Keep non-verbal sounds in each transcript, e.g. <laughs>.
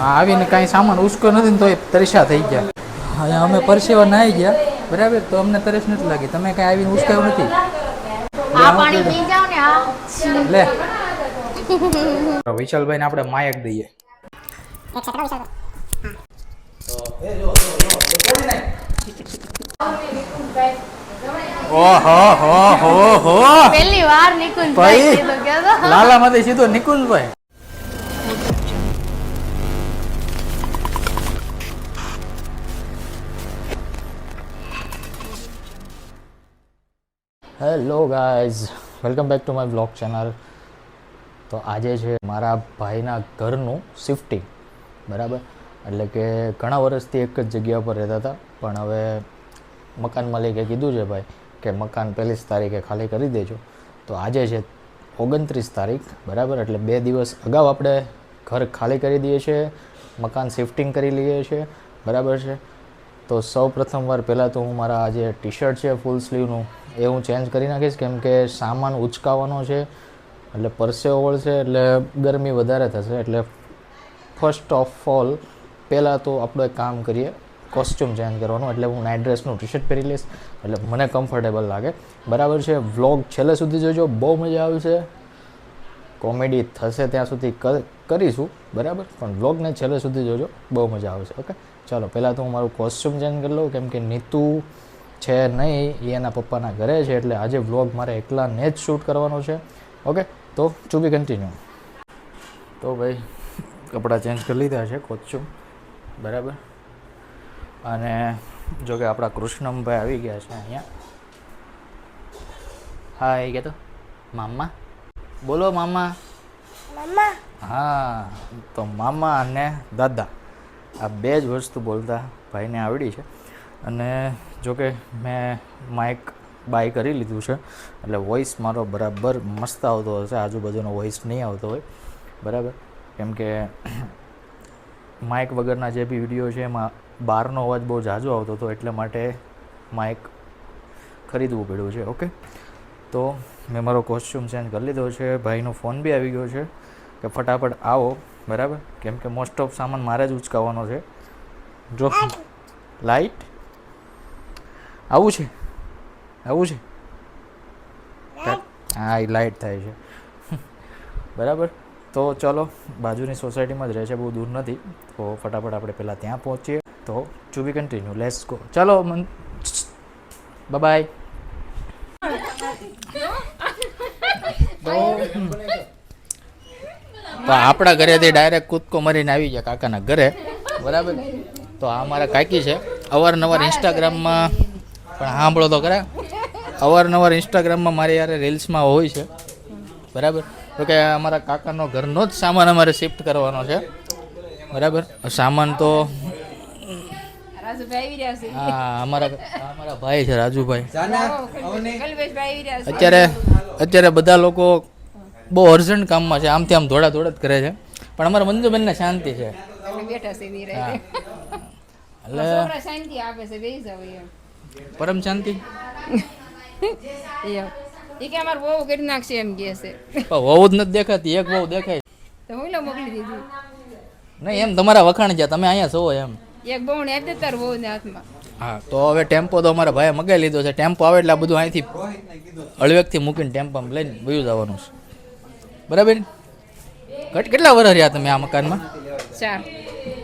આવીને કાંઈ સામાન ઉસકો નથી ને તો એ તરસા થઈ ગયા. અહીંયા અમે પરસેવા નાહી ગયા. બરાબર? તો અમને તરસ નથી લાગી. તમે કાંઈ આવીને ઉસકાયું નથી? લે વિશાલભાઈ ને આપણે માયક દઈએ. ઓહો હો હો હો. પહેલી વાર નિકુંજ ભાઈ. ભાઈ કીધું કે તો. લાલામાંથી hello guys welcome back to my blog channel તો આજે છે મારા ભાઈના ઘરનું શિફ્ટિંગ બરાબર? એટલે કે ઘણા વર્ષથી એક જ જગ્યા પર રહેતા હતા. પણ હવે મકાન માલિકે કીધું છે ભાઈ કે મકાન પહેલી તારીખે ખાલી કરી દેજો. તો આજે છે ઓગણત્રીસ તારીખ, બરાબર? એટલે બે દિવસ અગાઉ આપણે ઘર ખાલી કરી દઈએ છીએ, મકાન શિફ્ટિંગ કરી લઈએ છીએ, બરાબર છે? તો સૌ પ્રથમવાર પહેલાં તો હું મારા આજે ટી શર્ટ છે ફૂલ સ્લીવનું એ હું ચેન્જ કરી નાખીશ, કેમ કે સામાન ઉચકાવવાનો છે, એટલે પરસેવો વળશે એટલે ગરમી વધારે થશે. એટલે ફર્સ્ટ ઓફ ઓલ પહેલાં તો આપણે એક કામ કરીએ કોસ્ચ્યુમ ચેન્જ કરવાનું. એટલે હું નાઇટ ડ્રેસનું ટી શર્ટ પહેરી લઈશ, એટલે મને કમ્ફર્ટેબલ લાગે. બરાબર છે વ્લોગ છેલ્લે સુધી જોજો, બહુ મજા આવશે. કોમેડી થશે ત્યાં સુધી કરીશું, બરાબર? પણ વ્લોગને છેલ્લે સુધી જોજો, બહુ મજા આવશે ઓકે ચાલો, પહેલાં તો હું મારું કોસ્ચ્યુમ ચેન્જ કરી લઉં, કેમ કે નીતુ છે નહીં એ એના પપ્પાના ઘરે છે એટલે આજે વ્લોગ મારે એકલાને જ શૂટ કરવાનો છે. ઓકે તો ટુ બી કન્ટિન્યુ તો ભાઈ કપડાં ચેન્જ કરી લીધા છે કોસ્ચ્યુમ બરાબર? અને જો કે આપણા કૃષ્ણમભાઈ આવી ગયા છે અહીંયા. હા એ કહેતો મામા? બોલો મામા. મામા. હા તો મામા અને દાદા. આ બે જ વસ્તુ બોલતા ભાઈને આવડી છે. અને જો કે મેં માઇક બાય કરી લીધું છે. એટલે વોઇસ મારો બરાબર મસ્ત આવતો હશે. આજુબાજુનો વોઇસ નહીં આવતો હોય. બરાબર? કેમ કે માઇક વગરના જે બી વીડિયો છે એમાં બહારનો અવાજ બહુ ઝાઝો આવતો હતો એટલે માટે માઇક ખરીદવું પડ્યું છે. ઓકે તો મેં મારો કોસ્ચ્યુમ ચેન્જ કરી લીધો છે. ભાઈનો ફોન બી આવી ગયો છે કે ફટાફટ આવો. બરાબર? કેમ કે મોસ્ટ ઓફ સામાન મારે જ ઉચકાવવાનો છે. જો લાઈટ આવું છે? આવું છે? હા. એ લાઇટ થાય છે. બરાબર? તો ચલો બાજુની સોસાયટીમાં જ રહે છે બહુ દૂર નથી. તો ફટાફટ આપણે પહેલાં ત્યાં પહોંચીએ. તો to be continue let's go ચલો મન બાય તો આપણા ઘરેથી ડાયરેક્ટ કૂદકો મારીને આવી ગયા કાકાના ઘરે. બરાબર? તો આ મારા કાકી છે. અવારનવાર ઇન્સ્ટાગ્રામમાં પણ સાંભળો તો ખરા. અવારનવાર ઇન્સ્ટાગ્રામમાં મારી યારે રીલ્સમાં હોય છે. બરાબર? તો કે અમારા કાકાનો ઘરનો જ સામાન અમારે શિફ્ટ કરવાનો છે. બરાબર? સામાન તો રાજુભાઈ આવી રહ્યા છે. હા અમારા અમારા ભાઈ છે રાજુભાઈ. કલ્પેશભાઈ આવી રહ્યા છે. અત્યારે અત્યારે બધા લોકો બહુ અર્જન્ટ કામમાં છે. આમથી આમ ધોડા ધોડા જ કરે છે. પણ અમારા મંજુબેનને શાંતિ છે. એટલે પરમ શાંતિ? <laughs> એ કે અમાર વહુ કરી નાખશે એમ કે છે. વહુ જ નથી દેખાતી એક વહુ દેખાય. <laughs> તો હું મોકલી દીધી? નહીં એમ તમારા વખાણ છે તમે અહીંયા છો એમ. એક બહુ ને આપી દે તાર બહુ ને હાથમાં. હા તો હવે ટેમ્પો તો અમારા ભાઈએ મગાવી લીધો છે. ટેમ્પો આવે એટલે આ બધું અહીંથી અળવેકથી મૂકીને ટેમ્પામાં લઈને વયું જવાનું છે. બરાબર? કેટલા વર્ષ રહ્યા તમે આ મકાનમાં? ચાર.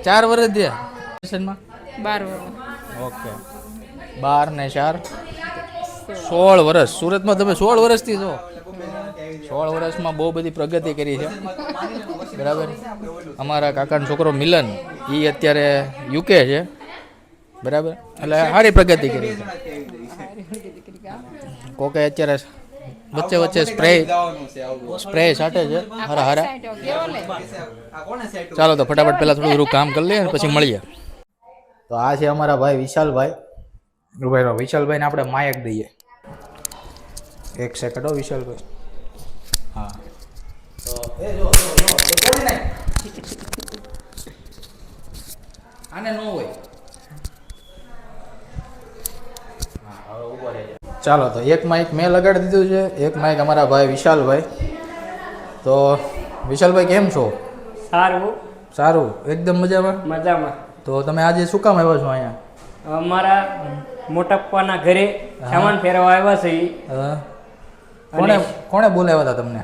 ચાર વર્ષ રહ્યા? બાર વર્ષ. ઓકે. બાર ને ચાર. સોળ વર્ષ સુરતમાં તમે સોળ વર્ષથી છો? સોળ વર્ષમાં બહુ બધી પ્રગતિ કરી છે. બરાબર? અમારા કાકાનો છોકરો મિલન એ અત્યારે યુકે છે. બરાબર? એટલે સારી પ્રગતિ કરી છે. કોકે અત્યારે વચ્ચે વચ્ચે સ્પ્રે સ્પ્રે છાંટે છે. હારા હારા. ચાલો તો ફટાફટ પહેલાં થોડું કામ કરી લઈએ પછી મળીએ. તો આ છે અમારા ભાઈ વિશાલભાઈ. ભાઈ વિશાલભાઈને આપણે માયક દઈએ. એક સેકન્ડ હો વિશાલભાઈ. હા. આને ન હોય. ચાલો તો એક માઇક મેં લગાડી દીધું છે. એક માઇક અમારા ભાઈ વિશાલભાઈ. તો વિશાલભાઈ કેમ છો? સારું. સારું. એકદમ મજામાં? મજામાં. તો તમે આજે શું કામ આવ્યો છો અહીંયા? અમારા મોટા પપ્પાના ઘરે સામાન ફેરવા આવ્યા છે. કોણે કોણે બોલાવ્યા હતા તમને?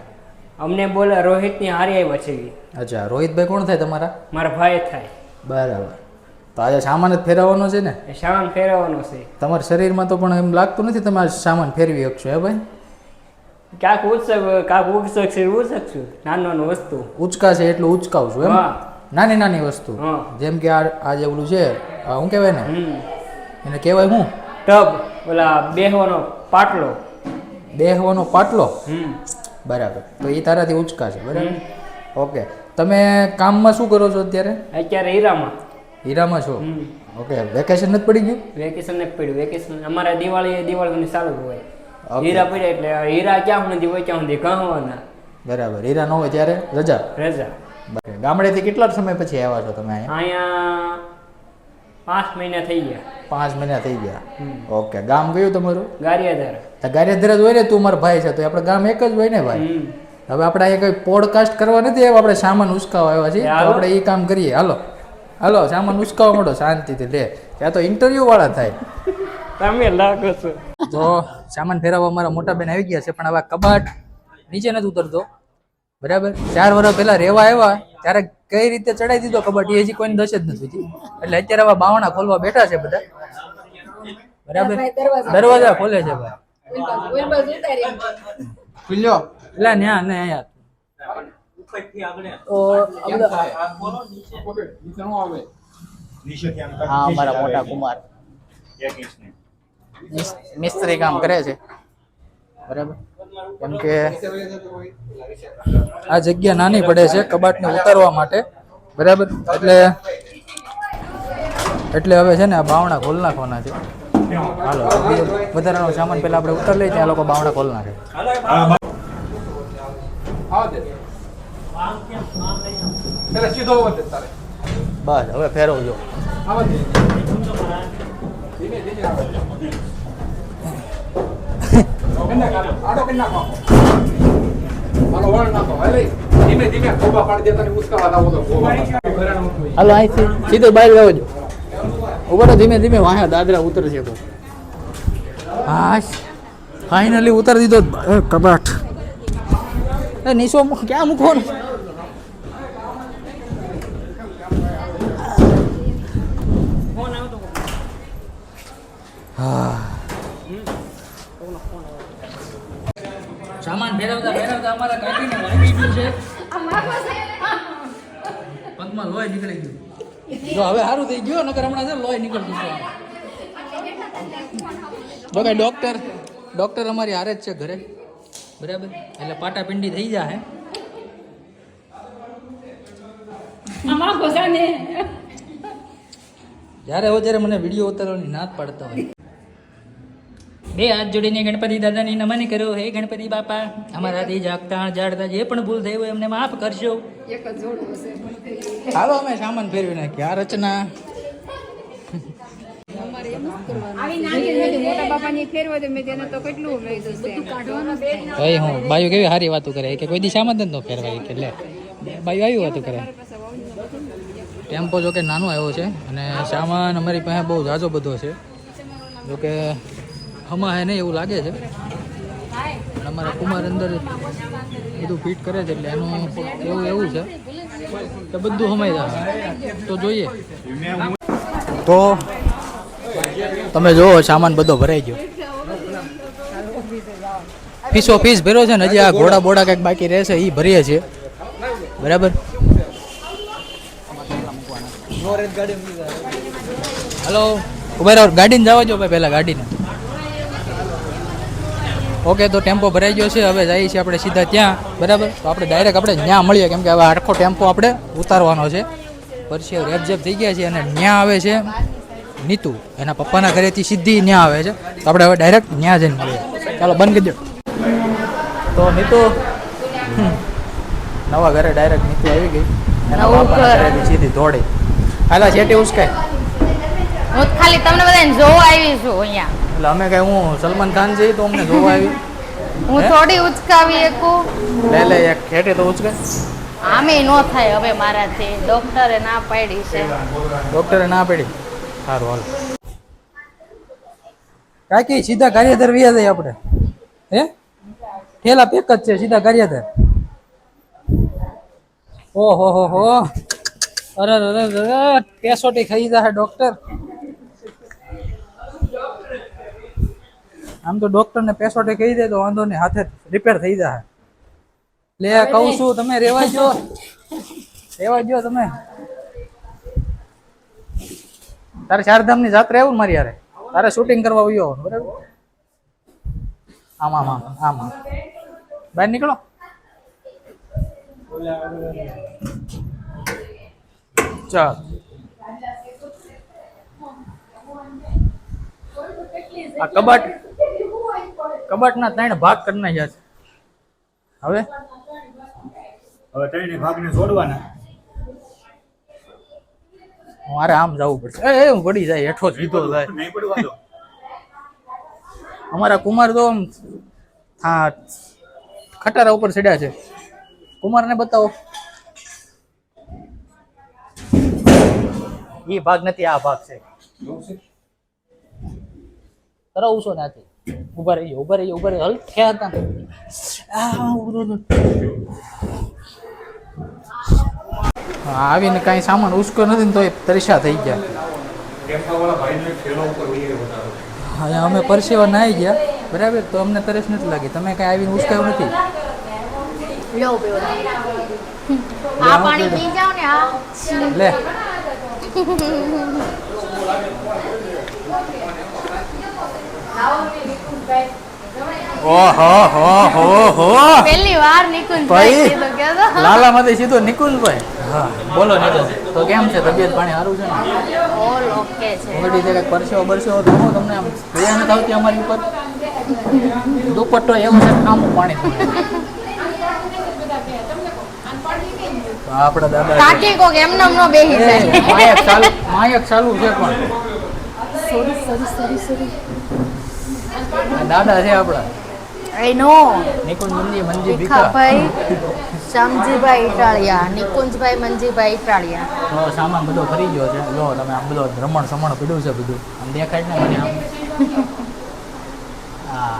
અમને બોલે રોહિતની હારી આવ્યા છે. અચ્છા રોહિતભાઈ કોણ થાય તમારા? મારા ભાઈ થાય. બરાબર. તો આજે સામાન જ ફેરવવાનો છે ને? સામાન ફેરવવાનો છે. તમારા શરીરમાં તો પણ એમ લાગતું નથી તમે સામાન ફેરવી શકશો હે ભાઈ? ક્યાંક ઉચક ક્યાંક ઉચક છે ઉચક છું નાનું નાનું વસ્તુ. ઉચકા છે એટલું ઉચકાવું છું એમ નાની નાની વસ્તુ. જેમ કે આ આ જે ઓલું છે હું કહેવાય ને? એને કહેવાય શું ટબ ઓલા બેહવાનો પાટલો. બેહવાનો પાટલો? બરાબર. તો એ તારાથી ઉચકા છે બરાબર? ઓકે. તમે કામમાં શું કરો છો અત્યારે? અત્યારે હીરામાં. હીરામાં છો? ઓકે વેકેશન નથી પડી ગયું? વેકેશન નથી પડ્યું. વેકેશન અમારે દિવાળી દિવાળી ચાલુ હોય. હીરા પડ્યા એટલે હીરા ક્યાં સુધી હોય ક્યાં સુધી કહવાના બરાબર. હીરા ન હોય ત્યારે? રજા? રજા. બરાબર. ગામડેથી કેટલા સમય પછી આવ્યા છો તમે અહીંયા? અહીંયા પાંચ મહિના થઈ ગયા. પાંચ મહિના થઈ ગયા. ઓકે ગામ ગયું તમારું? ગારિયાધારા. તો ગારિયાધર જ હોય ને તું મારો ભાઈ છે તો આપણે ગામ એક જ હોય ને ભાઈ? હવે આપણે અહીંયા કઈ પોડકાસ્ટ કરવા નથી આવ્યા આપણે સામાન ઉસકાવા આવ્યા છીએ. આપણે એ કામ કરીએ. હાલો. હાલો સામાન ઉસકાવા માંડો શાંતિથી. લે ત્યાં તો ઇન્ટરવ્યુ વાળા થાય. તમે લાગો છો. તો સામાન ફેરવવા અમારા મોટા બેન આવી ગયા છે પણ હવે કબાટ નીચે નથી ઉતરતો. બરાબર? ચાર વર્ષ પહેલા રહેવા આવ્યા ત્યારે કઈ રીતે ચડાઈ દીધો ખબર એ હજી કોઈને દશ જ નથી થતી. એટલે અત્યારે હવે બાવણા ખોલવા બેઠા છે બધા. બરાબર? દરવાજા ખોલે છે ભાઈ. ખુલ્યો? એટલે ન્યા ને અહીંયા હા અમારા મોટા કુમાર. મિસ્ત્રી કામ કરે છે. બરાબર? કેમ કે આ જગ્યા નાની પડે છે, કબાટને ઉતારવા માટે. બરાબર? એટલે એટલે હવે છે ને આ બાવણા ખોલ નાખવાના છે. હાલો વધારાનો સામાન પહેલા આપણે ઉતાર લઈએ, ત્યાં લોકો બાવણા ખોલ નાખે. બસ, હવે ફેરવજો. ધીમે ધીમે ખોબા પાડી દેતા ને ઉસકાવા લાવો તો હાલો અહીંથી સીધો બહાર લાવજો ઊભો રહો ધીમે ધીમે વાહ દાદરા ઉતરશે તો. હા ફાઇનલી ઉતારી દીધો કબાટ. એ નીચો મૂક- ક્યાં મૂકવાનું? હા. સામાન ફેરવતા ફેરવતા અમારા કાકીને વાગી ગયું છે. પગમાં લોહી નીકળી ગયું. જો હવે સારું થઈ ગયું નકર હમણાં છે લોહી નીકળતું છે. જો કે ડોક્ટર ડોક્ટર અમારી હારે જ છે ઘરે. બરાબર? એટલે પાટાપિંડી થઈ જાય હે. જ્યારે હો ત્યારે મને વીડિયો ઉતારવાની ના જ પાડતા હોય. બે હાથ જોડીને ગણપતિ દાદાની નમન કરો. હે ગણપતિ બાપા અમારાથી જાગતા જાડતા જે પણ ભૂલ થઈ હોય એમને માફ કરશો. એક જ જોડું હશે. હાલો અમે સામાન ફેરવી નાખીએ આ રચના. આવી નાની નાની મોટા બાપાની ફેરવા દે મેં તેને તો કેટલું લઈ જશે? બધું કાઢવાનું ભાઈ હું બાયું કેવી સારી વાતો કરે? કે કોઈ દી સામાન જ ન ફેરવાય કે લે. બાયું આવી વાતો કરે. ટેમ્પો જો કે નાનો આવ્યો છે અને સામાન અમારી પાસે બહુ ઝાઝો બધો છે. જો કે હમા હે નહીં એવું લાગે છે. પણ અમારા કુમાર અંદર બધું ફિટ કરે છે એટલે એનું એવું એવું છે. તો બધું હમાઈ જાય. તો જોઈએ. તો તમે જુઓ સામાન બધો ભરાઈ ગયો. ફીસો ફીસ ભર્યો છે ને, હજી આ ઘોડા બોડા કંઈક બાકી રહેશે એ ભરીએ છીએ. બરાબર? હલો ઊભા ગાડીને જવા જો ભાઈ, પહેલાં ગાડીને. ઓકે તો ટેમ્પો ભરાઈ ગયો છે. હવે જઈએ છીએ આપણે સીધા ત્યાં. બરાબર? તો આપણે ડાયરેક્ટ આપણે ત્યાં મળીએ. કેમ કે હવે આખો ટેમ્પો આપણે ઉતારવાનો છે. પછી રેપઝેપ થઈ ગયા છે અને ત્યાં આવે છે નીતુ. એના પપ્પાના ઘરેથી સીધી ત્યાં આવે છે. તો આપણે હવે ડાયરેક્ટ ત્યાં જઈને મળીએ. ચાલો બંધ કરી દો. તો નીતુ નવા ઘરે ડાયરેક્ટ નીતુ આવી ગઈ. એના પપ્પાના ઘરેથી સીધી દોડી. હાલા છેટી ઉસકાય હું ખાલી તમને બધાને જોવા આવી છું અહીંયા. એટલે અમે કઈ હું સલમાન ખાન છે તો અમને જોવા આવી. હું થોડી ઉચકાવી એકું. લે લે એક ખેટે તો ઉચકે. આમે નો થાય હવે મારાથી. ડોક્ટરે ના પાડી છે. ડોક્ટરે ના પાડી? સારું હાલ. કાકી સીધા કાર્યધર વ્યા જાય આપણે. હે? થેલા પેક જ છે સીધા કાર્યધર ઓહો હો હો. અરે અરે અરે કેસોટી ખાઈ જાય ડોક્ટર. આમ તો ડોક્ટર ને પેસોટી કહી દે તો વાંધો નહીં હાથે રિપેર થઈ જાય લે કહું છું તમે રેવા જો. રેવા જો તમે. તારે ચારધામની જાત્રા આવું મારી યારે તારે શૂટિંગ કરવા આવ્યો બરાબર? આમ આમ આમ આમ. બહાર નીકળો. ચાલ. આ કબાટ કબાટના ત્રણ ભાગ કરી નાખ્યા છે. હવે? હવે ત્રણે ભાગને જોડવાના. મારે આમ જવું પડશે. એ એ, હું પડી જાય હેઠો જ સીધો જાય. નહીં પડવા દો. અમારા કુમાર તો આમ હા ખટારા ઉપર ચડ્યા છે. કુમારને બતાવો. એ ભાગ નથી આ ભાગ છે. તરવું છો? ત્યાંથી ઊભા રહીએ ઊભા રહીએ ઊભા રહીએ. હલ થયા હતા. ને. રહો. હા, આવીને કાંઈ સામાન ઉસકો નથી ને તો એ તરસ્યા થઈ ગયા. હવે અમે પરસેવા આવી ગયા. બરાબર? તો અમને તરસ નથી લાગી. તમે કાંઈ આવીને ઉસકાયું નથી? લો <laughs> બેવો આ પાણી પી જાવ ને આ લે ઓહો હો હો હો પહેલી વાર નિકુંજ ભાઈ. ભાઈ કીધું કે લાલામાંથી સીધો નિકુંજભાઈ હા બોલો નિકુંજ તો કેમ છે? તબિયત પાણી સારું છે ને? ઓલ ઓકે છે. ઓલરેડી પરસેવો બરસેવો તમને આમ. દયા નથી આવતી અમારી ઉપર? દુપટ્ટો એવો છે આમ પાણી આપણા દાદા કાકી કોક એમને નો બેહી જાય. માયક ચાલુ માયક ચાલુ છે પણ સોરી સોરી સોરી સોરી દાદા છે આપણા. આઈ નો નિકુંજ મંજી મંજી ભીખાભાઈ શામજીભાઈ ઇટાળિયા નિકુંજભાઈ મંજીભાઈ ઇટાળિયા તો સામાન બધો ફરી ગયો છે. જો તમે આમ બધો રમણ સમણ પીડ્યું છે બધું. આમ દેખાય ને મને આમ. <laughs> હા.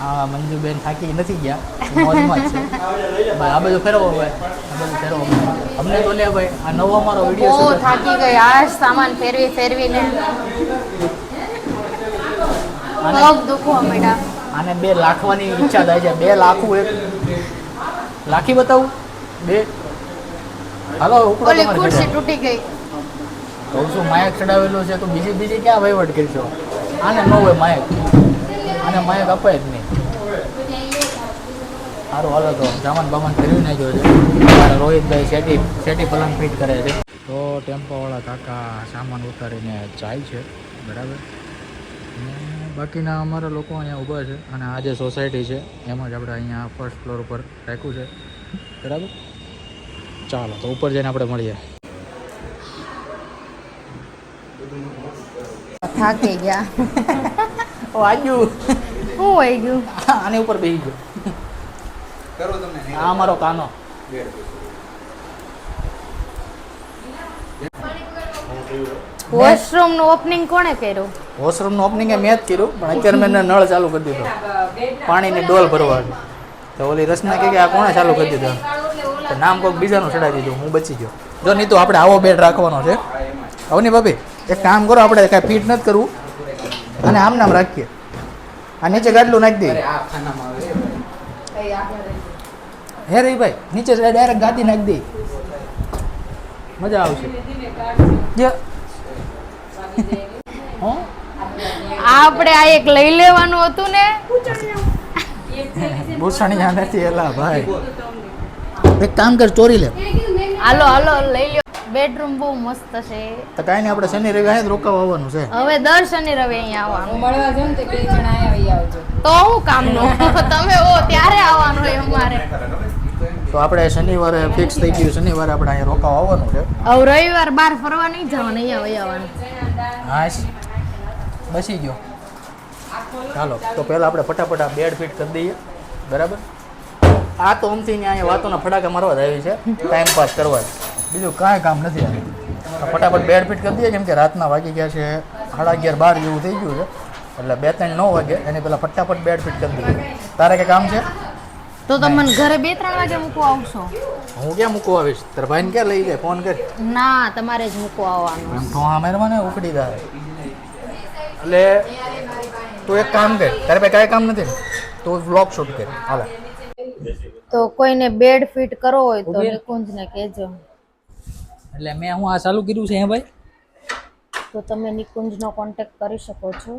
હા મંજુબેન થાકી નથી ગયા. મોજમાં જ છે. ભાઈ આ બધું ફેરવો ભાઈ. આ બધું ફેરવો અમને તો લે ભાઈ આ નવો અમારો વીડિયો થાકી ગઈ. આ સામાન ફેરવી ફેરવીને. પગ દુખવા માંડ્યા. આને બે લાખવાની ઈચ્છા થાય છે. બે લાખું એક. લાખી બતાવું? બે. હાલો ઓલી ખુરશી તૂટી ગઈ. કહું છું માયક ચડાવેલું છે તો બીજી બીજી ક્યાં વહીવટ કરશો? આને ન હોય માયક. આને માયક અપાય જ નહીં. સારું હાલો તો જામન બામન ફેરવી નાખ્યો છે. મારા રોહિતભાઈ શેટી શેટી પલંગ ફિટ કરે છે. તો ટેમ્પોવાળા કાકા સામાન ઉતારીને જાય છે. બરાબર? બાકીના અમારા લોકો અહીંયા ઊભા છે અને આ જે સોસાયટી છે એમાં જ આપણે અહીંયા ફર્સ્ટ ફ્લોર ઉપર રાખ્યું છે. બરાબર? ચાલો તો ઉપર જઈને આપણે મળીએ. થાકી ગયા. વાગ્યું શું હોય ગયું. આની ઉપર બેસી ગયો. કરો તમને આ અમારો કાનો. વોશરૂમનું ઓપનિંગ કોણે કર્યું? વોશરૂમનું ઓપનિંગ એ મેં જ કર્યું પણ અત્યારે મેં નળ ચાલુ કરી દીધો. પાણીની ડોલ ભરવાની તો ઓલી રચના કહે કે આ કોણે ચાલુ કરી દીધો? તો નામ કોઈક બીજાનું ચડાવી દીધું હું બચી ગયો. જો નહીં તો આપણે આવો બેડ રાખવાનો છે. અવની ભાભી એક કામ કરો આપણે કાંઈ ફીટ નથી કરવું. અને આમ નામ રાખીએ. આ નીચે ગાડલું નાખી દઈએ. આ ખાનામાં આવે હે રહી ભાઈ નીચે ડાયરેક્ટ ગાદી નાખી દઈએ. મજા આવશે. જે. હં? આપણે આ એક લઈ લેવાનું હતું ને. ભૂષણિયા નથી એલા ભાઈ. એક કામ કર ચોરી લે. હાલો હાલો લઈ લ્યો. બેડરૂમ બહુ મસ્ત છે. તો કાંઈ નહીં આપણે શનિ રવિ અહીંયા જ રોકાવા આવવાનું છે. હવે દર શનિ રવિ અહીંયા આવવાનું. મળવા ને તો બે જણા અહીંયા આવજો. તો હું કામનું? <laughs> તમે ઓ ત્યારે આવવાનું હોય અમારે. તો આપણે શનિવારે ફિક્સ થઈ ગયું. શનિવારે આપણે અહીંયા રોકાવા આવવાનું છે. હવે રવિવાર બહાર ફરવા નહીં જવાનું અહીંયા આવવાનું. હાશ બસી ગયો. ચાલો તો પહેલાં આપણે ફટાફટ આ બેડ ફિટ કરી દઈએ. બરાબર? આ તો અમથી ને અહીંયા વાતોના ફટાકા મારવા જ આવી છે. ટાઈમ પાસ કરવા જ. બીજું કાંઈ કામ નથી આવ્યું ફટાફટ બેડ ફિટ કરી દઈએ કેમ કે રાતના વાગી ગયા છે સાડા અગિયાર બાર જેવું થઈ ગયું છે. એટલે બે ત્રણ નવ વાગે એની પહેલાં ફટાફટ બેડ ફિટ કરી દઈએ. તારે કંઈ કામ છે? તો તમે મને ઘરે બે ત્રણ વાગે મૂકવા આવશો? હું ક્યાં મૂકવા આવીશ? તારા ભાઈને ક્યાં લઈ જાય? ફોન કરી. ના તમારે જ મૂકવા આવવાનું. એમ તો હા ને ઉકળી જાય. એટલે તું એક કામ કર. તારે પાસે કાંઈ કામ નથી તો તું વ્લોગ શૂટ કર. હાલે. તો કોઈને બેડ ફિટ કરવો હોય તો નિકુંજને કહેજો. એટલે મેં હું આ ચાલુ કર્યું છે હે ભાઈ? તો તમે નિકુંજનો કોન્ટેક્ટ કરી શકો છો.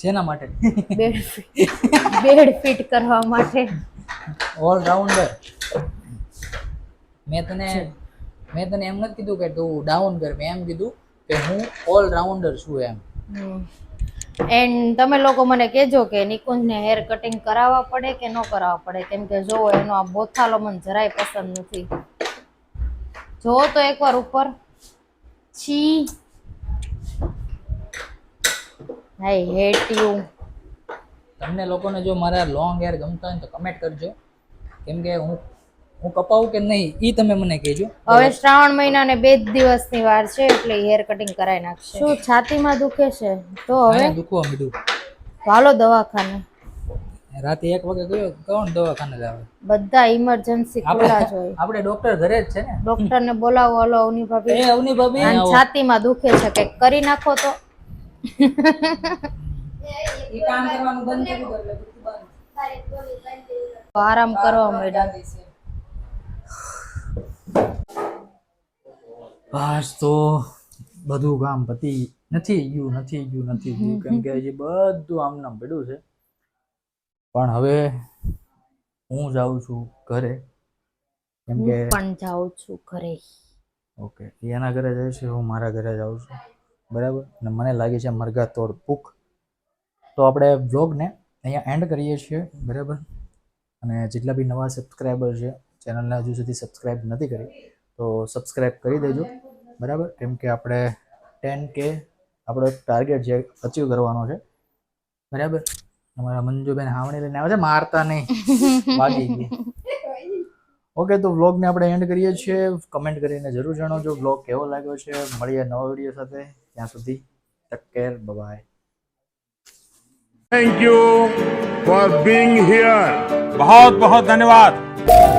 શેના માટે? બેડ બેડ ફિટ કરવા માટે. ઓલરાઉન્ડર મેં તને મેં તને એમ નથી કીધું કે તું ડાઉન કર. મેં એમ કીધું કે હું ઓલરાઉન્ડર છું એમ. એન્ડ તમે લોકો મને કહેજો કે નિકુંજને હેર કટિંગ કરાવવા પડે કે ન કરાવવા પડે? કેમ કે જો એનો આ બોથાલો મને જરાય પસંદ નથી. જો તો એકવાર ઉપર. છી. આઈ હેટ યુ તમને લોકોને જો મારા લોંગ હેર ગમતા હોય તો કમેન્ટ કરજો. કેમ કે હું હું કપાવું કે નહીં એ તમે મને કહેજો. હવે શ્રાવણ મહિનાને બે જ દિવસની વાર છે એટલે હેર કટિંગ કરાવી નાખશે. શું છાતીમાં દુખે છે? તો હવે? દુખવા મીઠું હાલો દવાખાને. રાતે એક વાગે ગયો કોણ દવાખાને જ બધા ઇમરજન્સી ખુલ્લા જ હોય. આપણે ડોક્ટર ઘરે જ છે ને? ડોક્ટર ને બોલાવો હલો અવની ભાભી એ અવની ભાભી છાતીમાં દુખે છે કંઈક કરી નાખો તો. એ કામ કરવાનું બંધ કરી દો એટલે આરામ કરવા માંડ્યા. બસ તો બધું કામ પતી નથી ગયું નથી ગયું નથી ગયું. કેમ કે હજી બધું આમ નામ પડ્યું છે. પણ હવે હું જાઉં છું ઘરે. કેમ કે પણ જાઉં છું ઘરે. ઓકે એના ઘરે જાય છે હું મારા ઘરે જાઉં છું? બરાબર? અને મને લાગે છે મરઘા તોડ ભૂખ. તો આપણે બ્લોગને અહીંયા એન્ડ કરીએ છીએ બરાબર? અને જેટલા બી નવા સબસ્ક્રાઈબર છે ચેનલને હજુ સુધી સબસ્ક્રાઈબ નથી કરી તો સબસ્ક્રાઈબ કરી દેજો બરાબર કેમ કે આપણે ટેન કે આપણો એક ટાર્ગેટ છે અચીવ કરવાનો છે બરાબર અમારા મંજુબેન હાવણી લઈને આવે છે મારતા નહીં <laughs> વાગી ગઈ ઓકે તો વ્લોગને આપણે એન્ડ કરીએ છીએ કમેન્ટ કરીને જરૂર જણાવજો વ્લોગ કેવો લાગ્યો છે મળીએ નવા વિડીયો સાથે ત્યાં સુધી take care bye Thank you for being here. बहुत बहुत धन्यवाद